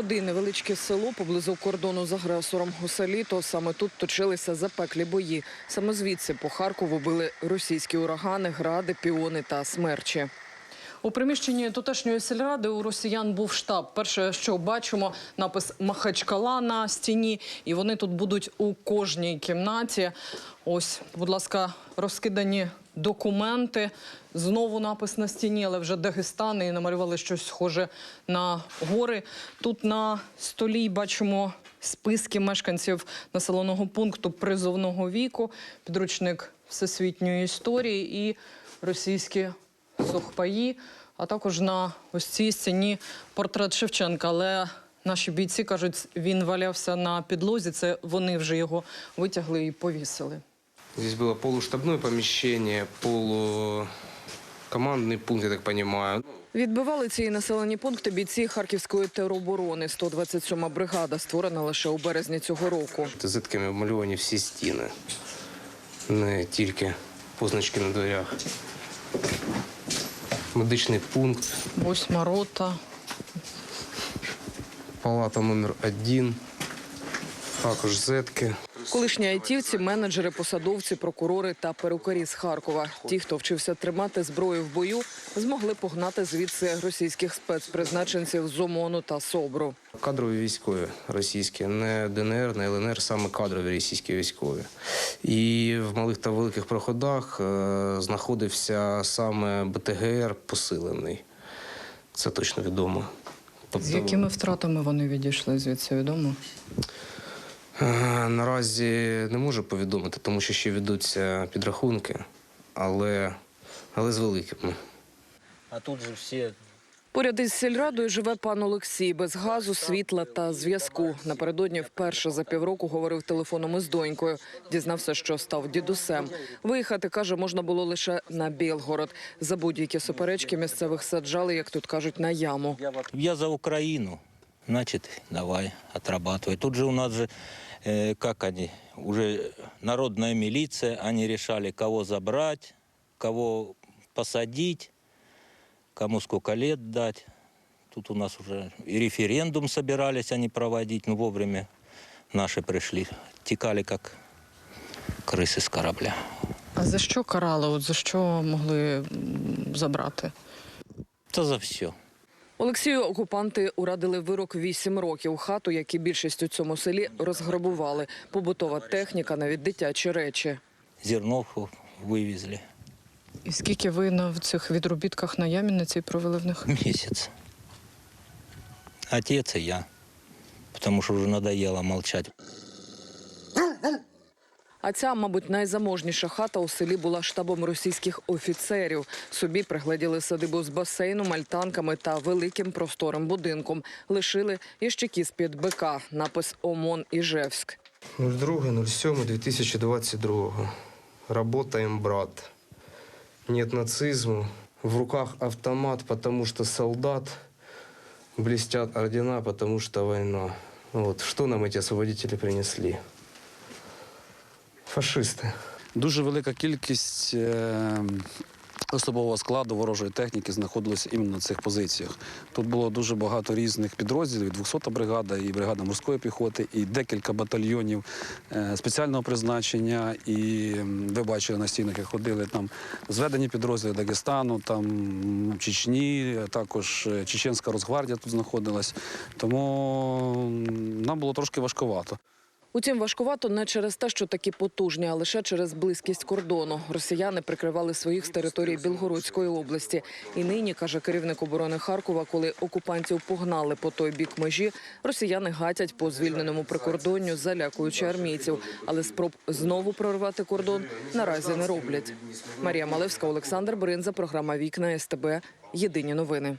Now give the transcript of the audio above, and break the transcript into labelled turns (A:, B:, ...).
A: Один невеличке село поблизу кордону з агресором у селі, то саме тут точилися запеклі бої. Саме звідси по Харкову били російські урагани, гради, піони та смерчі. У приміщенні тутешньої сільради у росіян був штаб. Перше, що бачимо, напис Махачкала на стіні, і вони тут будуть у кожній кімнаті. Ось, будь ласка, розкидані документи. Знову напис на стіні, але вже Дагестан, і намалювали щось схоже на гори. Тут на столі бачимо списки мешканців населеного пункту призовного віку, підручник всесвітньої історії і російські сухпаї, а також на ось цій стіні портрет Шевченка. Але наші бійці кажуть, він валявся на підлозі. Це вони вже його витягли і повісили.
B: Здесь было полуштабное помещение, полукомандный пункт, я так понимаю.
A: Відбивали ці населені пункти бійці Харківської тероборони. 127-ма бригада, створена лише у березні цього року.
B: Зитками обмальовані всі стіни, не тільки позначки на дверях. Медичний пункт,
A: Восьма рота.
B: палата номер один, також зетки.
A: Колишні айтівці, менеджери, посадовці, прокурори та перукарі з Харкова. Ті, хто вчився тримати зброю в бою, змогли погнати звідси російських спецпризначенців з ОМОНу та СОБРу.
B: Кадрові військові російські, не ДНР, не ЛНР, саме кадрові російські військові. І в малих та великих проходах е, знаходився саме БТГР посилений. Це точно відомо. Тобто,
A: З якими втратами вони відійшли звідси відомо?
B: Наразі не можу повідомити, тому що ще ведуться підрахунки, але, але з великими.
C: А тут же все
A: Поряд із сільрадою живе пан Олексій без газу, світла та зв'язку. Напередодні вперше за півроку говорив телефоном із донькою. Дізнався, що став дідусем. Виїхати каже, можна було лише на Білгород. За будь-які суперечки місцевих саджали, як тут кажуть, на яму.
C: Я за Украину Значит, давай, отрабатывай. Тут же у нас же, э, как они, уже народная милиция, они решали, кого забрать, кого посадить, кому сколько лет дать. Тут у нас уже и референдум собирались они проводить, но вовремя наши пришли. Текали, как крысы с корабля.
A: А за що карали? От за що могли м, забрати?
C: Это за все.
A: Олексію окупанти урадили вирок 8 років. Хату, як і більшість у цьому селі, розграбували. Побутова техніка, навіть дитячі речі.
C: Зерновку вывезли.
A: І скільки ви на цих відробітках на ямі на цій провели в них?
C: Месяц. Отец и я. Потому что уже надоело молчать.
A: А ця, мабуть, найзаможніша хата у селі була штабом російських офіцерів. Собі пригледіли садибу з басейном, альтанками та великим просторим будинком. Лишили ящики з-під БК, напис ОМОН Іжевськ.
B: 02.07.2022. Работаем, брат. Нет нацизму. В руках автомат, потому что солдат. Блестят ордена, потому что война. Вот что нам эти освободители принесли? Фашисты.
D: Дуже велика кількість е, особового складу ворожої техніки знаходилася іменно на цих позиціях. Тут було дуже багато різних підрозділів, 200-та бригада, і бригада морської піхоти, і декілька батальйонів е, спеціального призначення. І ви бачили на стінах, як ходили там зведені підрозділи Дагестану, там Чечні, також е, Чеченська Росгвардія тут знаходилась. Тому нам було трошки важкувато.
A: Утім, важкувато не через те, що такі потужні, а лише через близькість кордону. Росіяни прикривали своїх з території Білгородської області. І нині, каже керівник оборони Харкова, коли окупантів погнали по той бік межі, росіяни гатять по звільненому прикордонню, залякуючи армійців. Але спроб знову прорвати кордон наразі не роблять. Марія Малевська, Олександр Бринза, програма Вікна СТБ. Єдині новини.